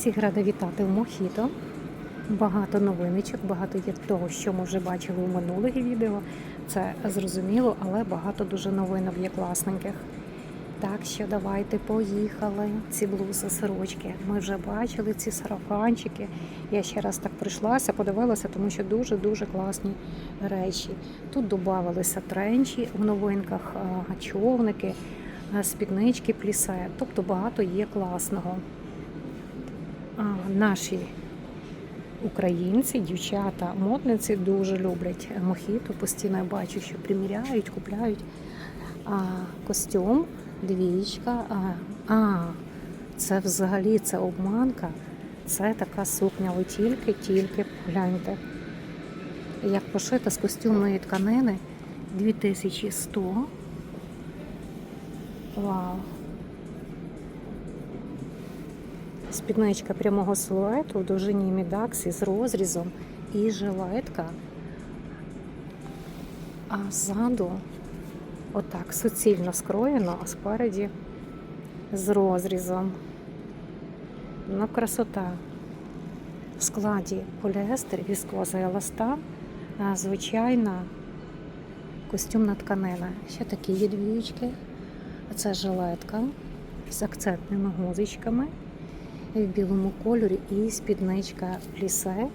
Всіх рада вітати в Мохіто. Багато новиночок, багато є того, що ми вже бачили у минулих відео. Це зрозуміло, але багато дуже новинок є класненьких. Так що давайте поїхали. Ці блузи, сорочки. Ми вже бачили ці сарафанчики. Я ще раз так прийшлася, подивилася, тому що дуже-дуже класні речі. Тут додавалися тренчі в новинках, а, човники, спіднички, плісе. Тобто багато є класного. Наші українці, дівчата, модниці дуже люблять мохіто. Постійно я бачу, що приміряють, купляють а, костюм, двічка. А, а, це взагалі це обманка. Це така сукня. Ви тільки-тільки погляньте. Як пошита з костюмної тканини 2100. Вау! Спідничка прямого силуету в довжині мідаксі з розрізом і жилетка. А ззаду отак суцільно скроєно, а спереді з розрізом. Ну, красота. В складі поліестер, віскоза і еластан, звичайна костюмна тканина. Ще такі є двічки. Це жилетка з акцентними гузичками в білому кольорі і спідничка плісе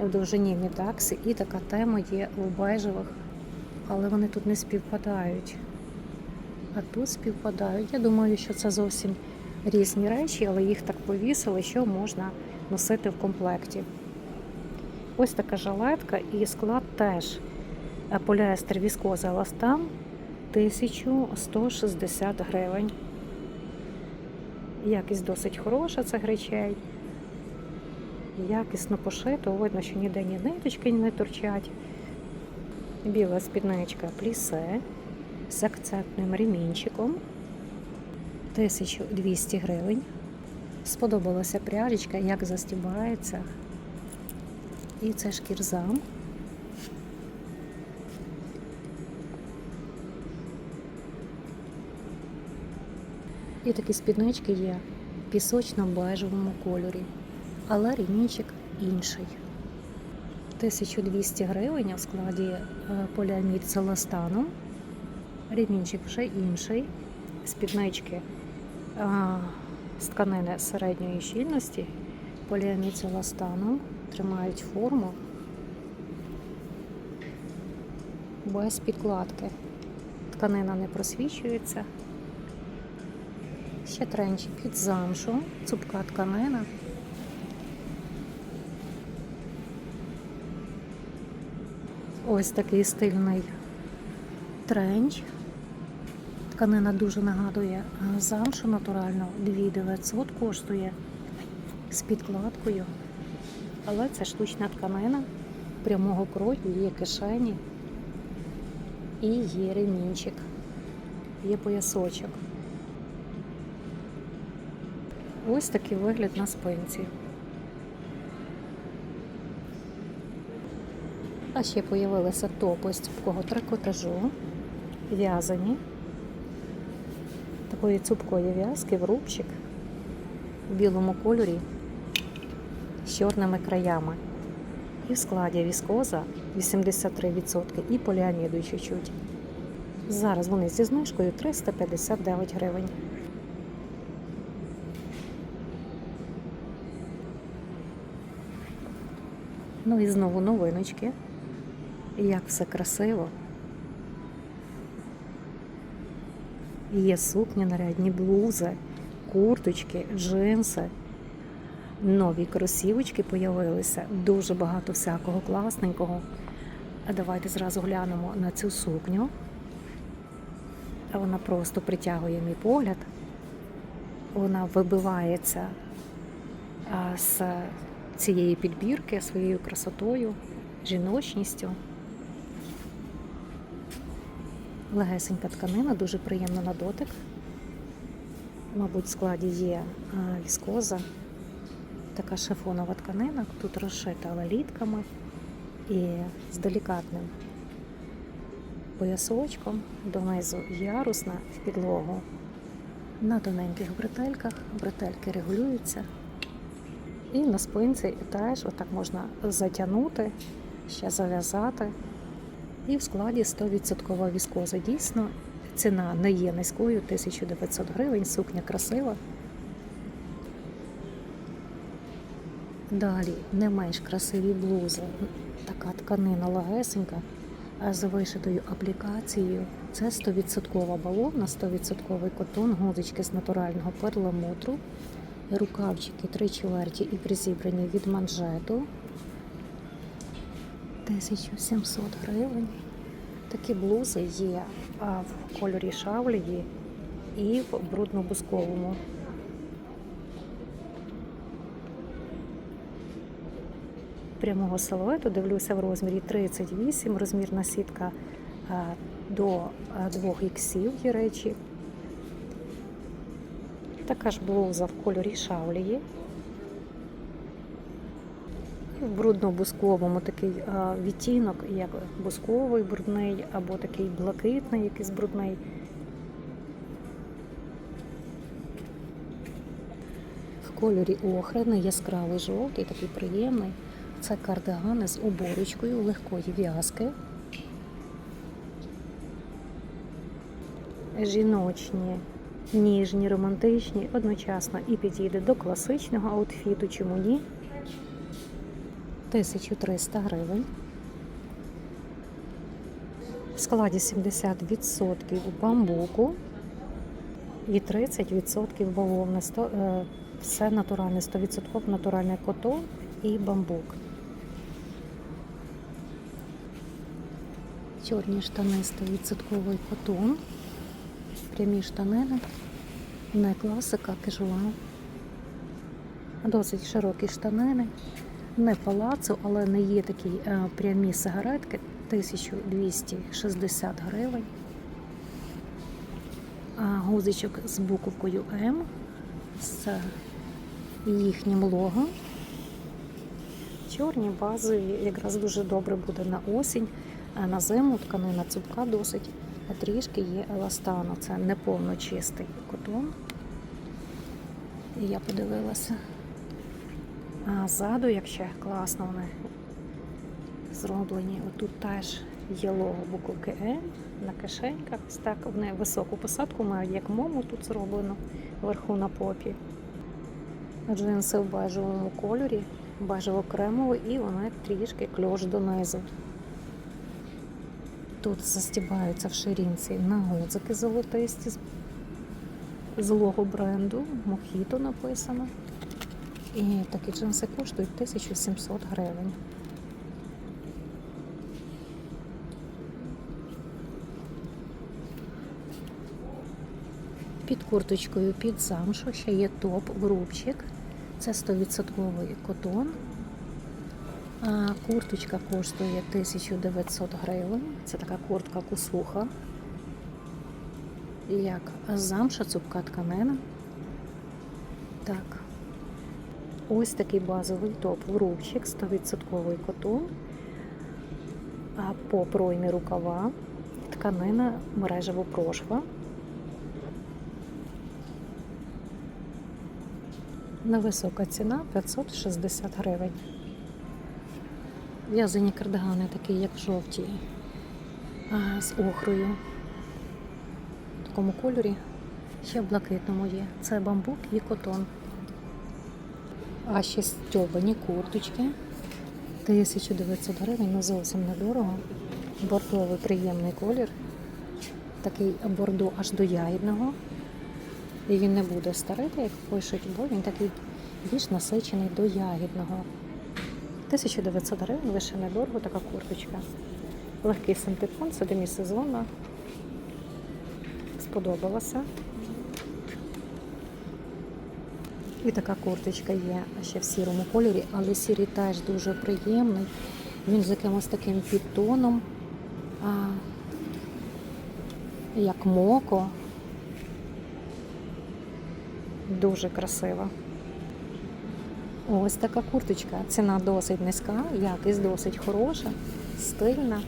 в довжині мідакси. І така тема є у бежевих, але вони тут не співпадають. А тут співпадають. Я думаю, що це зовсім різні речі, але їх так повісили, що можна носити в комплекті. Ось така жилетка і склад теж поліестер віскоза еластан 1160 гривень. Якість досить хороша цих речей. Якісно пошито, видно, що ніде ні ниточки не торчать. Біла спідничка плісе з акцентним ремінчиком. 1200 гривень. Сподобалася пряжечка, як застібається. І це шкірзам. І такі спіднички є в пісочно-бежевому кольорі, але ремінчик інший. 1200 гривень в складі е, поліамід з еластаном. Ремінчик вже інший. Спіднички а, з тканини середньої щільності, поліамід з тримають форму без підкладки. Тканина не просвічується. Ще тренчі під замшу, цупка тканина. Ось такий стильний тренч. Тканина дуже нагадує замшу натуральну, 2900 коштує з підкладкою. Але це штучна тканина прямого крою, є кишені і є ремінчик, є поясочок. Ось такий вигляд на спинці. А ще з'явилися топи цупкого трикотажу, в'язані. Такої цупкої в'язки в рубчик в білому кольорі з чорними краями. І в складі віскоза 83% і поліаміду чуть-чуть. Зараз вони зі знижкою 359 гривень. Ну і знову новиночки. Як все красиво. Є сукні нарядні, блузи, курточки, джинси. Нові кросівочки появилися. Дуже багато всякого класненького. Давайте зразу глянемо на цю сукню. Вона просто притягує мій погляд. Вона вибивається з цієї підбірки своєю красотою, жіночністю. Легесенька тканина, дуже приємна на дотик. Мабуть, в складі є віскоза, така шифонова тканина, тут розшита лалітками і з делікатним поясочком, донизу ярусна в підлогу. На тоненьких бретельках, бретельки регулюються. І на спинці теж отак можна затягнути, ще зав'язати. І в складі 100% віскоза. Дійсно, ціна не є низькою, 1900 гривень, сукня красива. Далі не менш красиві блузи. Така тканина легесенька з вишитою аплікацією. Це 100% бавовна, 100% котон, гудочки з натурального перламутру, рукавчики три чверті і призібрані від манжету. 1700 гривень. Такі блузи є в кольорі шавлії і в брудно-бусковому. Прямого силуету дивлюся в розмірі 38, розмірна сітка до 2 іксів є речі. Така ж блуза в кольорі шавлії. І В брудно-бусковому такий відтінок, як бусковий брудний, або такий блакитний, якийсь брудний. В кольорі охри, яскравий жовтий, такий приємний. Це кардигани з оборочкою легкої в'язки. Жіночні, ніжні, романтичні, одночасно і підійде до класичного аутфіту, чому ні? 1300 гривень. В складі 70% бамбуку і 30% бавовни. Е, Все натуральне, 100% натуральний котон і бамбук. Чорні штани 100% котон. Прямі штанини. Не класика, кежуал. Досить широкі штанини. Не палацу, але не є такі е, прямі сигаретки. 1260 гривень. Гузичок з буковкою М з їхнім логом. Чорні базові якраз дуже добре буде на осінь, а на зиму тканина цупка досить, а трішки є еластану. Це не повно чистий котон. І я подивилася. А ззаду, як ще класно вони зроблені. Отут теж є лого буковки М на кишеньках. Ось так вони високу посадку мають, як мому тут зроблено вверху на попі. Джинси в бежевому кольорі, бежево-кремовий, і вони трішки кльош донизу. Тут застібаються в ширинці на гудзики золотисті з- лого бренду. Мохіто написано. І такі джинси коштують 1700 гривень. Під курточкою під замшу ще є топ в рубчик. Це 100% котон. Курточка коштує 1900 гривень. Це така куртка кусуха. Як замша, цупка тканина. Так. Ось такий базовий топ в рубчик, 100% котон. По проймі рукава, тканина мережево прошва. Невисока ціна 560 гривень. В'язані кардигани такі, як жовті, з охрою. В такому кольорі. Ще в блакитному є. Це бамбук і котон. А ще стьобані курточки. 1900 гривень, ну зовсім недорого. Бордовий приємний колір. Такий бордо аж до ягідного. І він не буде старити, як пишуть, бо він такий більш насичений до ягідного. 1900 гривень, лише недорого така курточка. Легкий синтепон, це демісезонна. Сподобалася. І така курточка є ще в сірому кольорі, але сірий теж дуже приємний. Він з якимось таким підтоном, а, як моко. Дуже красива. Ось така курточка. Ціна досить низька, якість досить хороша, стильна.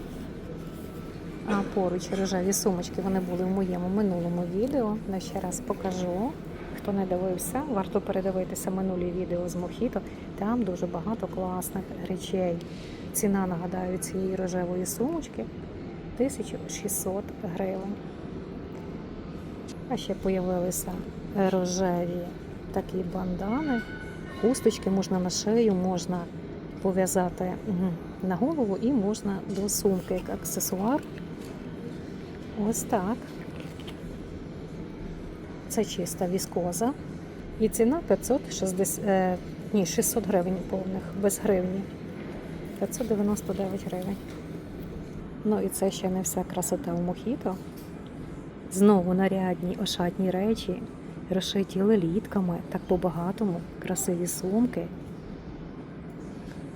А поруч рожеві сумочки вони були в моєму минулому відео. Я ще раз покажу. хто не дивився, варто передивитися минулі відео з Мохіто. Там дуже багато класних речей. Ціна, нагадаю, цієї рожевої сумочки 1600 гривень. А ще появилися рожеві такі бандани. Хусточки можна на шию, можна пов'язати на голову і можна до сумки як аксесуар. Ось так. Це чиста віскоза. І ціна 560, е, ні, 600 гривень повних, без гривні. 599 гривень. Ну і це ще не вся красота у Мохіто. Знову нарядні ошатні речі, розшиті лелітками, так по-багатому, красиві сумки,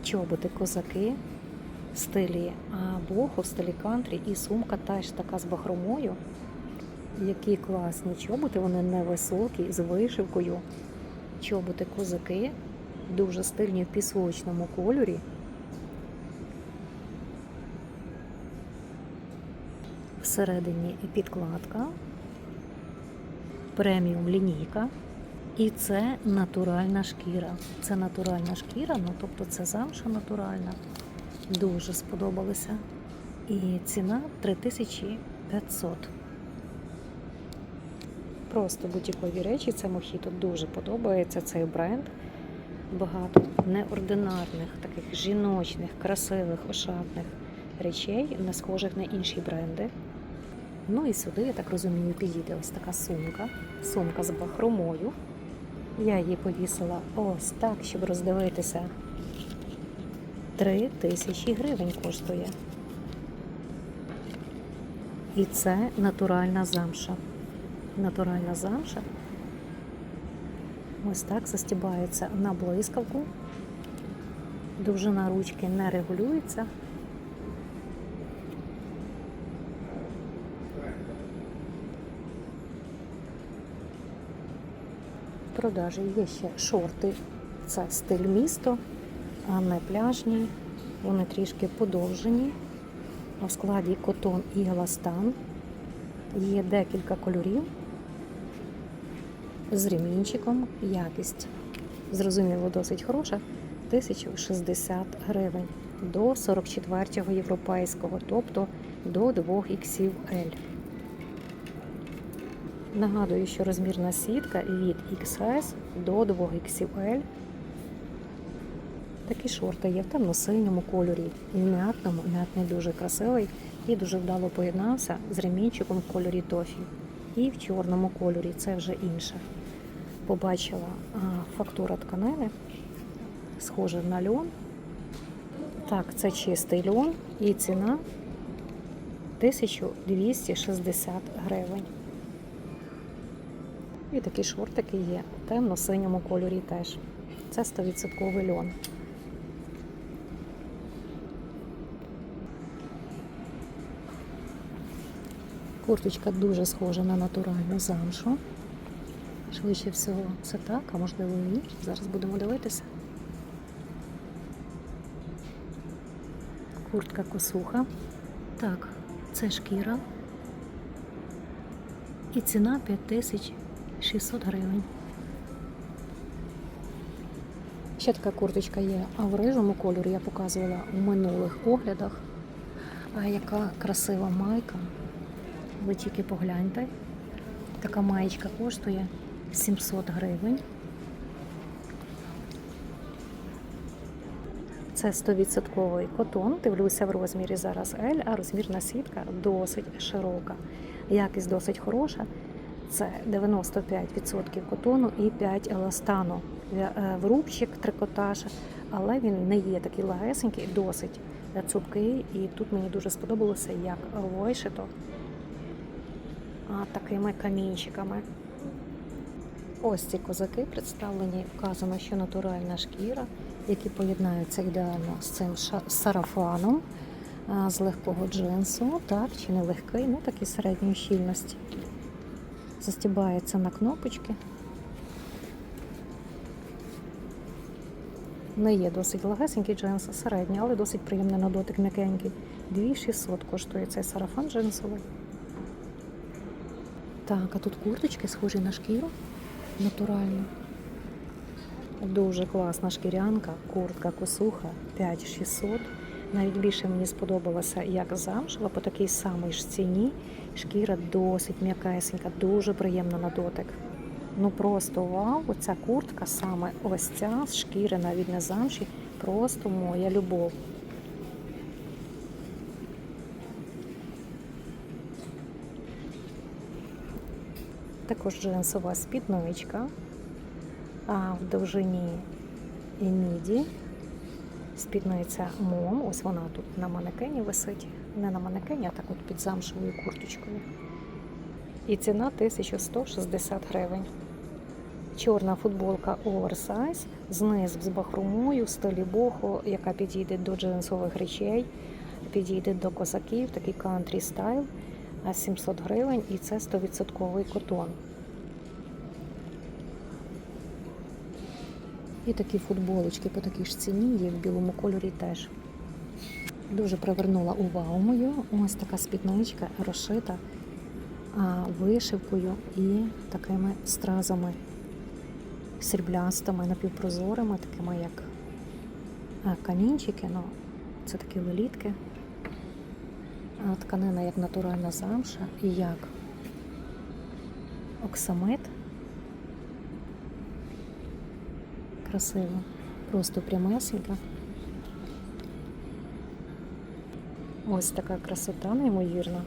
чоботи козаки в стилі боху, в стилі кантрі, і сумка теж така з бахромою. Які класні чоботи, вони невисокі, з вишивкою. Чоботи козаки, дуже стильні в пісочному кольорі. Всередині підкладка, преміум лінійка. І це натуральна шкіра. Це натуральна шкіра, ну тобто це замша натуральна. Дуже сподобалося. І ціна 3500. Просто будь-якої речі, це Мохіто дуже подобається цей бренд. Багато неординарних, таких жіночних, красивих, ошатних речей, не схожих на інші бренди. Ну і сюди, я так розумію, підійде ось така сумка. Сумка з бахромою. Я її повісила ось так, щоб роздивитися. Три тисячі гривень коштує. І це натуральна замша. Натуральна замша. Ось так застібається на блискавку. Довжина ручки не регулюється. Продажі є ще шорти. Це стиль місто, а не пляжні. Вони трішки подовжені. У складі котон і еластан. Є декілька кольорів з ремінчиком. Якість, зрозуміло, досить хороша. 1060 гривень до 44-го європейського, тобто до 2 XL. Нагадую, що розмірна сітка від XS до 2 XL. Такі шорти є в темно-синьому кольорі і в м'ятному. М'ятний дуже красивий і дуже вдало поєднався з ремінчиком в кольорі тофі. І в чорному кольорі це вже інше. Побачила фактура тканини, схожа на льон. Так, це чистий льон і ціна 1260 гривень. І такі шортики є в темно-синьому кольорі теж. Це 100% льон. Курточка дуже схожа на натуральну замшу. Швидше всього це так, а можливо і ні. Зараз будемо дивитися. Куртка косуха. Так, це шкіра. І ціна 5600 гривень. Ще така курточка є, в рижому кольорі я показувала у минулих оглядах. А яка красива майка. Ви тільки погляньте. Така маєчка коштує 700 гривень. Це 100% котон. Дивлюся в розмірі зараз L, а розмірна сітка досить широка. Якість досить хороша. Це 95% котону і 5 еластану. Е, Врубчик, трикотаж, але він не є такий легесенький, досить цупкий. І тут мені дуже сподобалося, як вишито такими камінчиками. Ось ці козаки представлені, вказано, що натуральна шкіра, які поєднаються ідеально з цим сарафаном з легкого джинсу, так, чи не легкий, ну такий середньої щільності. Застібається на кнопочки. Не є досить легесенький джинс, середній, але досить приємний на дотик м'якенький. 2600 коштує цей сарафан джинсовий. Так, а тут курточки схожі на шкіру. натурально. Дуже класна шкірянка, куртка косуха 5600. Навіть більше мені сподобалося, як замшева, по такій самій ж ціні. Шкіра досить м'якесенька, дуже приємна на дотик. Ну просто вау, оця куртка саме ось ця з шкіри, навіть не замші, просто моя любов. Також джинсова спідничка а в довжині і міді. Спідниця мом, ось вона тут на манекені висить. Не на манекені, а так от під замшевою курточкою. І ціна 1160 гривень. Чорна футболка оверсайз, знизу з бахрумою в стилі бохо, яка підійде до джинсових речей, підійде до козаків, такий кантрі стайл, а 700 гривень і це 100% котон. І такі футболочки по такій ж ціні є в білому кольорі теж. Дуже привернула увагу мою. Ось така спідничка розшита вишивкою і такими стразами сріблястими, напівпрозорими, такими як камінчики. Ну, це такі лелітки. А, тканина як натуральна замша і як оксамит. Красиво, просто прямесенька. Ось така красота неймовірна.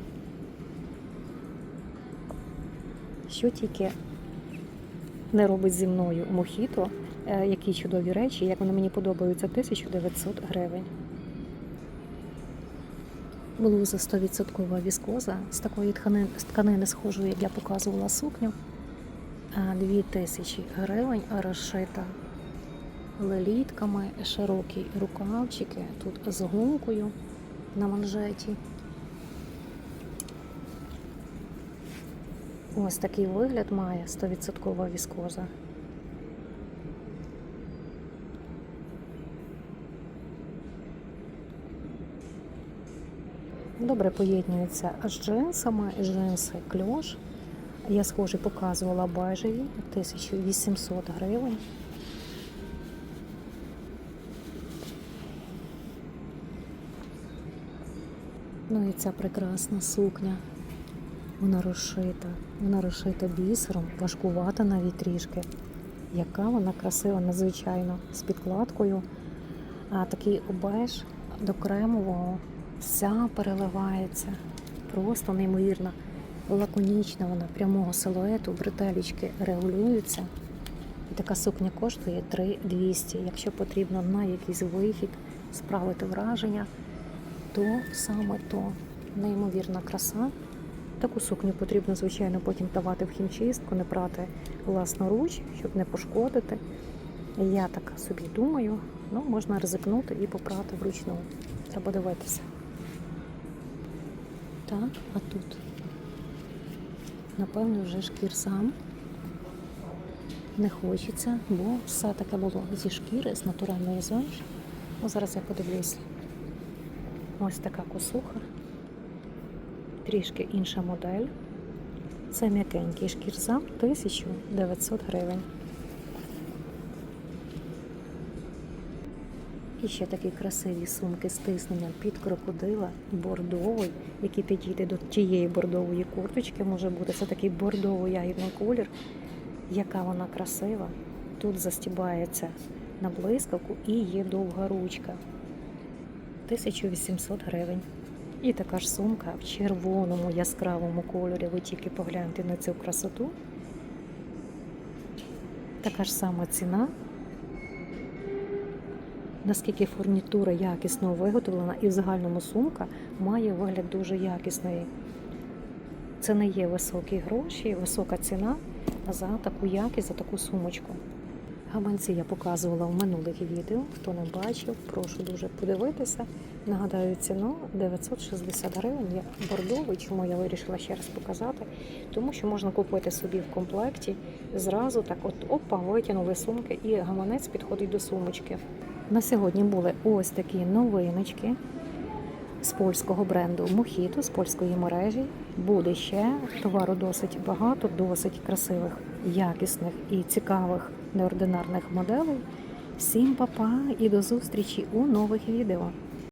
Що тільки не робить зі мною мохіто, е, які чудові речі, як вони мені подобаються, 1900 гривень. Блуза 100% віскоза з такої тканини, тканини схожої, як я показувала сукню. 2000 гривень розшита лелітками, широкі рукавчики, тут з гумкою на манжеті. Ось такий вигляд має 100% віскоза. Добре поєднується з джинсами, джинси кльош. Я схожі показувала бежеві 1800 гривень. Ну і ця прекрасна сукня. Вона розшита, вона розшита бісером, важкувата навіть трішки. Яка вона красива, надзвичайно, з підкладкою. А такий обеж до кремового вся переливається. Просто неймовірно лаконічна вона, прямого силуету, бретелічки регулюються. І така сукня коштує 3200. Якщо потрібно на якийсь вихід справити враження то саме то неймовірна краса. Таку сукню потрібно, звичайно, потім давати в хімчистку, не прати власноруч, щоб не пошкодити. Я так собі думаю, ну можна ризикнути і попрати вручну. Треба дивитися. Так, а тут, напевно, вже шкір сам. Не хочеться, бо все таке було зі шкіри, з натуральної замші. Ну, зараз я подивлюся. Ось така косуха, трішки інша модель. Це м'якенький шкірзам 1900 гривень. І ще такі красиві сумки з тисненням під крокодила, бордовий, який підійде до тієї бордової курточки, може бути. Це такий бордово-ягідний колір. Яка вона красива. Тут застібається на блискавку і є довга ручка. 1800 гривень. І така ж сумка в червоному яскравому кольорі. Ви тільки погляньте на цю красоту. Така ж сама ціна. Наскільки фурнітура якісно виготовлена, і в загальному сумка має вигляд дуже якісний. Це не є високі гроші, висока ціна за таку якість, за таку сумочку. Гаманці я показувала в минулих відео. Хто не бачив, прошу дуже подивитися. Нагадаю, ціну 960 гривень є бордовий. Чому я вирішила ще раз показати? Тому що можна купити собі в комплекті зразу так, от опа, витягнули сумки, і гаманець підходить до сумочки. На сьогодні були ось такі новиночки з польського бренду Мохіто, з польської мережі. Буде ще товару досить багато, досить красивих якісних і цікавих неординарних моделей. Всім па-па і до зустрічі у нових відео!